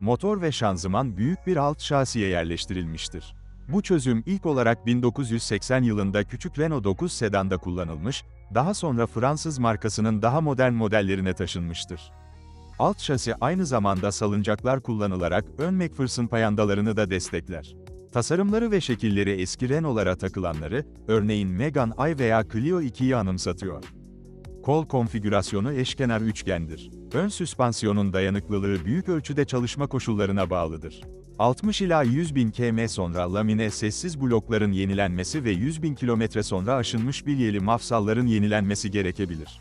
motor ve şanzıman büyük bir alt şasiye yerleştirilmiştir. Bu çözüm ilk olarak 1980 yılında küçük Renault 9 sedanda kullanılmış, daha sonra Fransız markasının daha modern modellerine taşınmıştır. Alt şasi aynı zamanda salıncaklar kullanılarak ön McPherson payandalarını da destekler. Tasarımları ve şekilleri eski Renault'lara takılanları, örneğin Megane I veya Clio 2'yi anımsatıyor. Kol konfigürasyonu eşkenar üçgendir. Ön süspansiyonun dayanıklılığı büyük ölçüde çalışma koşullarına bağlıdır. 60 ila 100 bin km sonra lamine sessiz blokların yenilenmesi ve 100 bin kilometre sonra aşınmış bilyeli mafsalların yenilenmesi gerekebilir.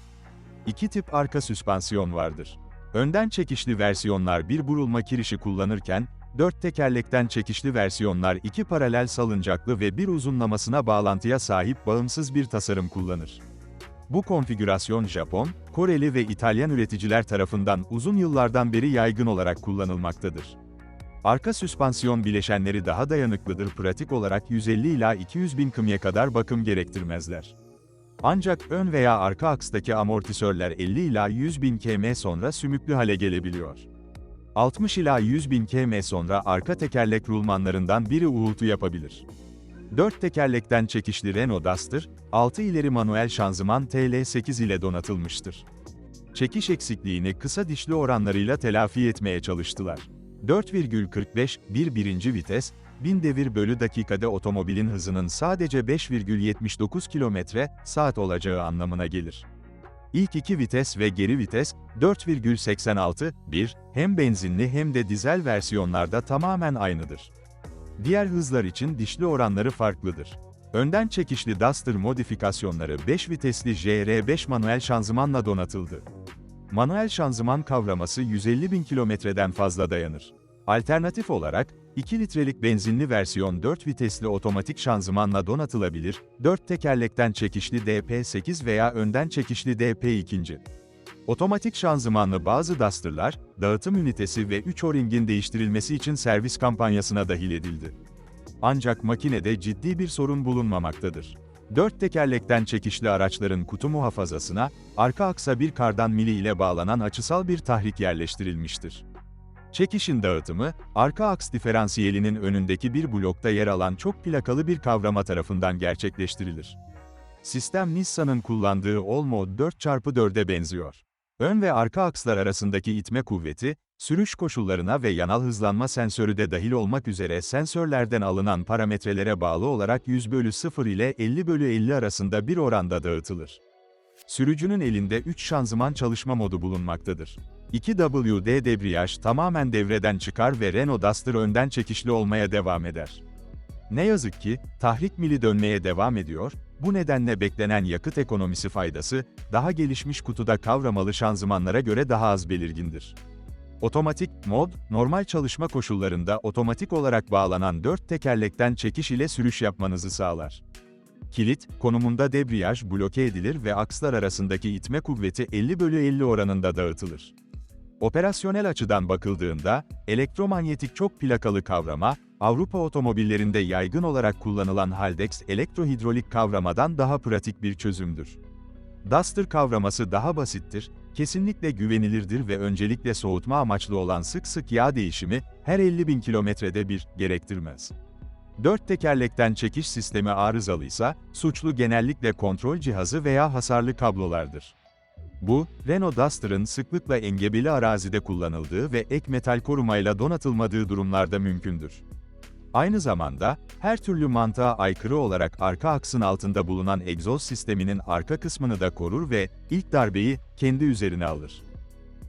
İki tip arka süspansiyon vardır. Önden çekişli versiyonlar bir burulma kirişi kullanırken, dört tekerlekten çekişli versiyonlar iki paralel salıncaklı ve bir uzunlamasına bağlantıya sahip bağımsız bir tasarım kullanır. Bu konfigürasyon Japon, Koreli ve İtalyan üreticiler tarafından uzun yıllardan beri yaygın olarak kullanılmaktadır. Arka süspansiyon bileşenleri daha dayanıklıdır pratik olarak 150 ila 200 bin km'ye kadar bakım gerektirmezler. Ancak ön veya arka akstaki amortisörler 50 ila 100 bin km sonra sümüklü hale gelebiliyor. 60 ila 100 bin km sonra arka tekerlek rulmanlarından biri uğultu yapabilir. 4 tekerlekten çekişli Renault Duster, 6 ileri manuel şanzıman TL8 ile donatılmıştır. Çekiş eksikliğini kısa dişli oranlarıyla telafi etmeye çalıştılar. 4,45, 1 birinci vites, 1000 devir bölü dakikada otomobilin hızının sadece 5,79 km saat olacağı anlamına gelir. İlk iki vites ve geri vites, 4,86, 1, hem benzinli hem de dizel versiyonlarda tamamen aynıdır. Diğer hızlar için dişli oranları farklıdır. Önden çekişli Duster modifikasyonları 5 vitesli JR5 manuel şanzımanla donatıldı. Manuel şanzıman kavraması 150 bin kilometreden fazla dayanır. Alternatif olarak, 2 litrelik benzinli versiyon 4 vitesli otomatik şanzımanla donatılabilir, 4 tekerlekten çekişli DP8 veya önden çekişli DP2. Otomatik şanzımanlı bazı Duster'lar, dağıtım ünitesi ve 3 o-ringin değiştirilmesi için servis kampanyasına dahil edildi. Ancak makinede ciddi bir sorun bulunmamaktadır. Dört tekerlekten çekişli araçların kutu muhafazasına, arka aksa bir kardan mili ile bağlanan açısal bir tahrik yerleştirilmiştir. Çekişin dağıtımı, arka aks diferansiyelinin önündeki bir blokta yer alan çok plakalı bir kavrama tarafından gerçekleştirilir. Sistem Nissan'ın kullandığı Olmo 4x4'e benziyor. Ön ve arka akslar arasındaki itme kuvveti, sürüş koşullarına ve yanal hızlanma sensörü de dahil olmak üzere sensörlerden alınan parametrelere bağlı olarak 100 bölü 0 ile 50 bölü 50 arasında bir oranda dağıtılır. Sürücünün elinde 3 şanzıman çalışma modu bulunmaktadır. 2WD debriyaj tamamen devreden çıkar ve Renault Duster önden çekişli olmaya devam eder. Ne yazık ki, tahrik mili dönmeye devam ediyor, bu nedenle beklenen yakıt ekonomisi faydası, daha gelişmiş kutuda kavramalı şanzımanlara göre daha az belirgindir. Otomatik mod, normal çalışma koşullarında otomatik olarak bağlanan dört tekerlekten çekiş ile sürüş yapmanızı sağlar. Kilit, konumunda debriyaj bloke edilir ve akslar arasındaki itme kuvveti 50 bölü 50 oranında dağıtılır. Operasyonel açıdan bakıldığında, elektromanyetik çok plakalı kavrama, Avrupa otomobillerinde yaygın olarak kullanılan Haldex elektrohidrolik kavramadan daha pratik bir çözümdür. Duster kavraması daha basittir, kesinlikle güvenilirdir ve öncelikle soğutma amaçlı olan sık sık yağ değişimi, her 50 bin kilometrede bir, gerektirmez. Dört tekerlekten çekiş sistemi arızalıysa, suçlu genellikle kontrol cihazı veya hasarlı kablolardır. Bu, Renault Duster'ın sıklıkla engebeli arazide kullanıldığı ve ek metal korumayla donatılmadığı durumlarda mümkündür. Aynı zamanda, her türlü mantığa aykırı olarak arka aksın altında bulunan egzoz sisteminin arka kısmını da korur ve, ilk darbeyi, kendi üzerine alır.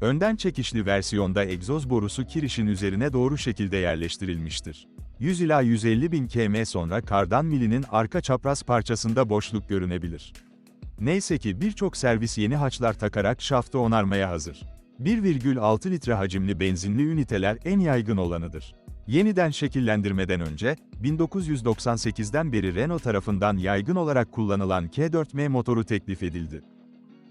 Önden çekişli versiyonda egzoz borusu kirişin üzerine doğru şekilde yerleştirilmiştir. 100 ila 150 bin km sonra kardan milinin arka çapraz parçasında boşluk görünebilir. Neyse ki birçok servis yeni haçlar takarak şaftı onarmaya hazır. 1,6 litre hacimli benzinli üniteler en yaygın olanıdır. Yeniden şekillendirmeden önce, 1998'den beri Renault tarafından yaygın olarak kullanılan K4M motoru teklif edildi.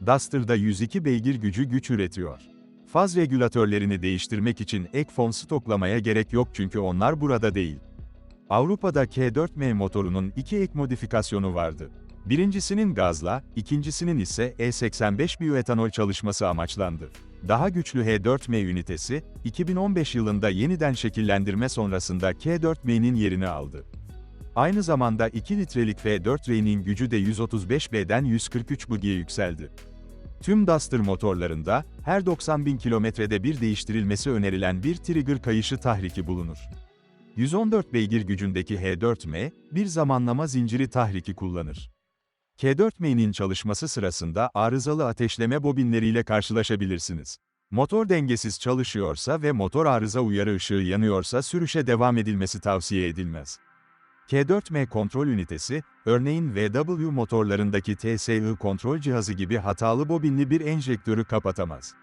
Duster'da 102 beygir gücü güç üretiyor. Faz regülatörlerini değiştirmek için ek fon stoklamaya gerek yok çünkü onlar burada değil. Avrupa'da K4M motorunun iki ek modifikasyonu vardı. Birincisinin gazla, ikincisinin ise E85 biyoetanol çalışması amaçlandı. Daha güçlü H4M ünitesi, 2015 yılında yeniden şekillendirme sonrasında K4M'nin yerini aldı. Aynı zamanda 2 litrelik F4R'nin gücü de 135B'den 143 bug'iye yükseldi. Tüm Duster motorlarında, her 90 bin kilometrede bir değiştirilmesi önerilen bir trigger kayışı tahriki bulunur. 114 beygir gücündeki H4M, bir zamanlama zinciri tahriki kullanır. K4M'nin çalışması sırasında arızalı ateşleme bobinleriyle karşılaşabilirsiniz. Motor dengesiz çalışıyorsa ve motor arıza uyarı ışığı yanıyorsa sürüşe devam edilmesi tavsiye edilmez. K4M kontrol ünitesi, örneğin VW motorlarındaki TSI kontrol cihazı gibi hatalı bobinli bir enjektörü kapatamaz.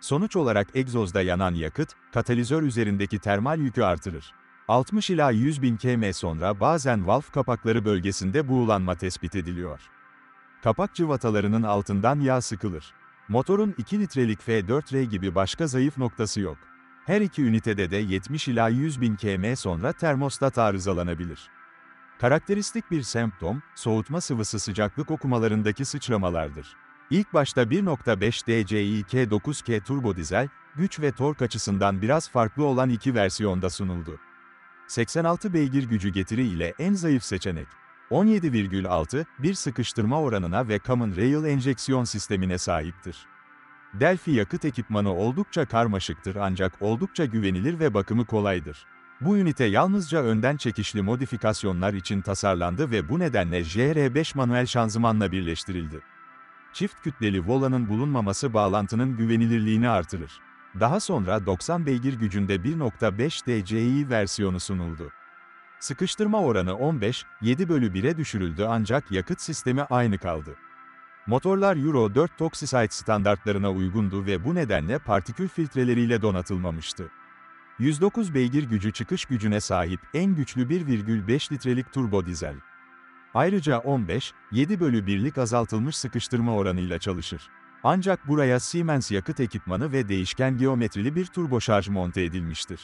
Sonuç olarak egzozda yanan yakıt, katalizör üzerindeki termal yükü artırır. 60 ila 100 bin km sonra bazen valf kapakları bölgesinde buğulanma tespit ediliyor. Kapak cıvatalarının altından yağ sıkılır. Motorun 2 litrelik F4R gibi başka zayıf noktası yok. Her iki ünitede de 70 ila 100 bin km sonra termostat arızalanabilir. Karakteristik bir semptom, soğutma sıvısı sıcaklık okumalarındaki sıçramalardır. İlk başta 1.5 DCI K9K turbo dizel, güç ve tork açısından biraz farklı olan iki versiyonda sunuldu. 86 beygir gücü getiri ile en zayıf seçenek. 17,6, bir sıkıştırma oranına ve Common Rail enjeksiyon sistemine sahiptir. Delphi yakıt ekipmanı oldukça karmaşıktır ancak oldukça güvenilir ve bakımı kolaydır. Bu ünite yalnızca önden çekişli modifikasyonlar için tasarlandı ve bu nedenle JR5 manuel şanzımanla birleştirildi. Çift kütleli volanın bulunmaması bağlantının güvenilirliğini artırır. Daha sonra 90 beygir gücünde 1.5 DCI versiyonu sunuldu. Sıkıştırma oranı 15, 7 bölü 1'e düşürüldü ancak yakıt sistemi aynı kaldı. Motorlar Euro 4 Toxicite standartlarına uygundu ve bu nedenle partikül filtreleriyle donatılmamıştı. 109 beygir gücü çıkış gücüne sahip en güçlü 1,5 litrelik turbo dizel. Ayrıca 15, 7 bölü 1'lik azaltılmış sıkıştırma oranıyla çalışır. Ancak buraya Siemens yakıt ekipmanı ve değişken geometrili bir turboşarj monte edilmiştir.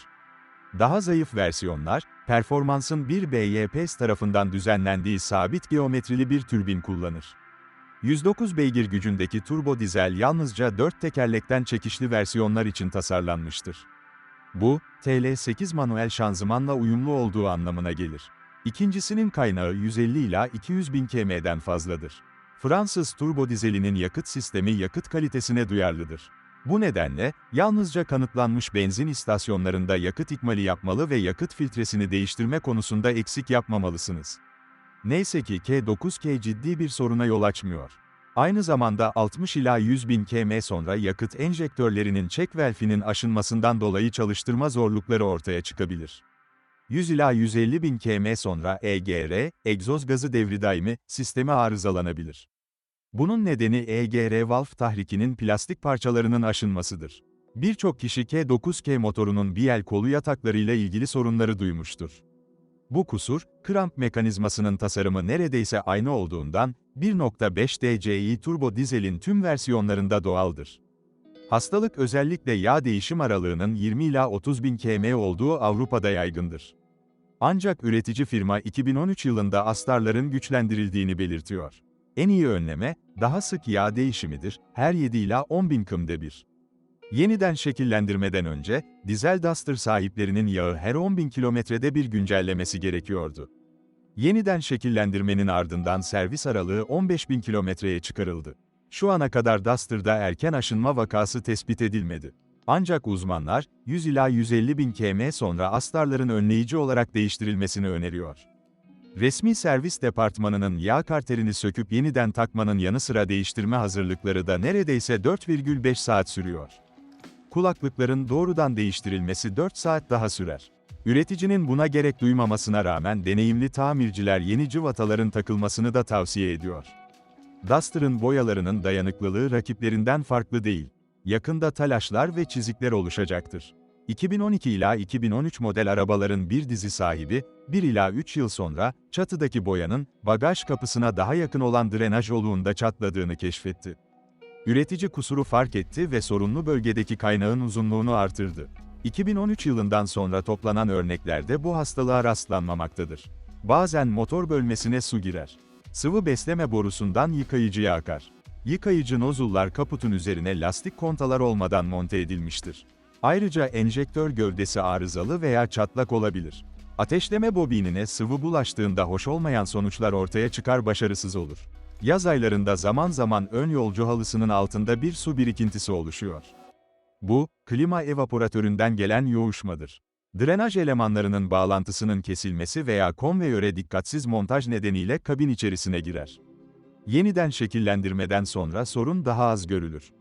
Daha zayıf versiyonlar, performansın bir BYPS tarafından düzenlendiği sabit geometrili bir türbin kullanır. 109 beygir gücündeki turbo dizel yalnızca 4 tekerlekten çekişli versiyonlar için tasarlanmıştır. Bu, TL8 manuel şanzımanla uyumlu olduğu anlamına gelir. İkincisinin kaynağı 150 ila 200 bin km'den fazladır. Fransız turbo dizelinin yakıt sistemi yakıt kalitesine duyarlıdır. Bu nedenle, yalnızca kanıtlanmış benzin istasyonlarında yakıt ikmali yapmalı ve yakıt filtresini değiştirme konusunda eksik yapmamalısınız. Neyse ki K9K ciddi bir soruna yol açmıyor. Aynı zamanda 60 ila 100 bin km sonra yakıt enjektörlerinin check valve'inin aşınmasından dolayı çalıştırma zorlukları ortaya çıkabilir. 100 ila 150 bin km sonra EGR, egzoz gazı devri daimi, sistemi arızalanabilir. Bunun nedeni EGR valve tahrikinin plastik parçalarının aşınmasıdır. Birçok kişi K9K motorunun biel kolu yataklarıyla ilgili sorunları duymuştur. Bu kusur, kramp mekanizmasının tasarımı neredeyse aynı olduğundan, 1.5 DCI turbo dizelin tüm versiyonlarında doğaldır. Hastalık özellikle yağ değişim aralığının 20 ila 30 bin km olduğu Avrupa'da yaygındır. Ancak üretici firma 2013 yılında astarların güçlendirildiğini belirtiyor. En iyi önleme, daha sık yağ değişimidir, her 7 ila 10 bin kımda bir. Yeniden şekillendirmeden önce, dizel Duster sahiplerinin yağı her 10 bin kilometrede bir güncellemesi gerekiyordu. Yeniden şekillendirmenin ardından servis aralığı 15 bin kilometreye çıkarıldı. Şu ana kadar Duster'da erken aşınma vakası tespit edilmedi. Ancak uzmanlar, 100 ila 150 bin km sonra astarların önleyici olarak değiştirilmesini öneriyor. Resmi servis departmanının yağ karterini söküp yeniden takmanın yanı sıra değiştirme hazırlıkları da neredeyse 4,5 saat sürüyor. Kulaklıkların doğrudan değiştirilmesi 4 saat daha sürer. Üreticinin buna gerek duymamasına rağmen deneyimli tamirciler yeni cıvataların takılmasını da tavsiye ediyor. Duster'ın boyalarının dayanıklılığı rakiplerinden farklı değil. Yakında talaşlar ve çizikler oluşacaktır. 2012 ila 2013 model arabaların bir dizi sahibi, 1 ila 3 yıl sonra, çatıdaki boyanın, bagaj kapısına daha yakın olan drenaj oluğunda çatladığını keşfetti. Üretici kusuru fark etti ve sorunlu bölgedeki kaynağın uzunluğunu artırdı. 2013 yılından sonra toplanan örneklerde bu hastalığa rastlanmamaktadır. Bazen motor bölmesine su girer. Sıvı besleme borusundan yıkayıcıya akar. Yıkayıcı nozullar kaputun üzerine lastik kontalar olmadan monte edilmiştir. Ayrıca enjektör gövdesi arızalı veya çatlak olabilir. Ateşleme bobinine sıvı bulaştığında hoş olmayan sonuçlar ortaya çıkar başarısız olur. Yaz aylarında zaman zaman ön yolcu halısının altında bir su birikintisi oluşuyor. Bu, klima evaporatöründen gelen yoğuşmadır. Drenaj elemanlarının bağlantısının kesilmesi veya konveyöre dikkatsiz montaj nedeniyle kabin içerisine girer. Yeniden şekillendirmeden sonra sorun daha az görülür.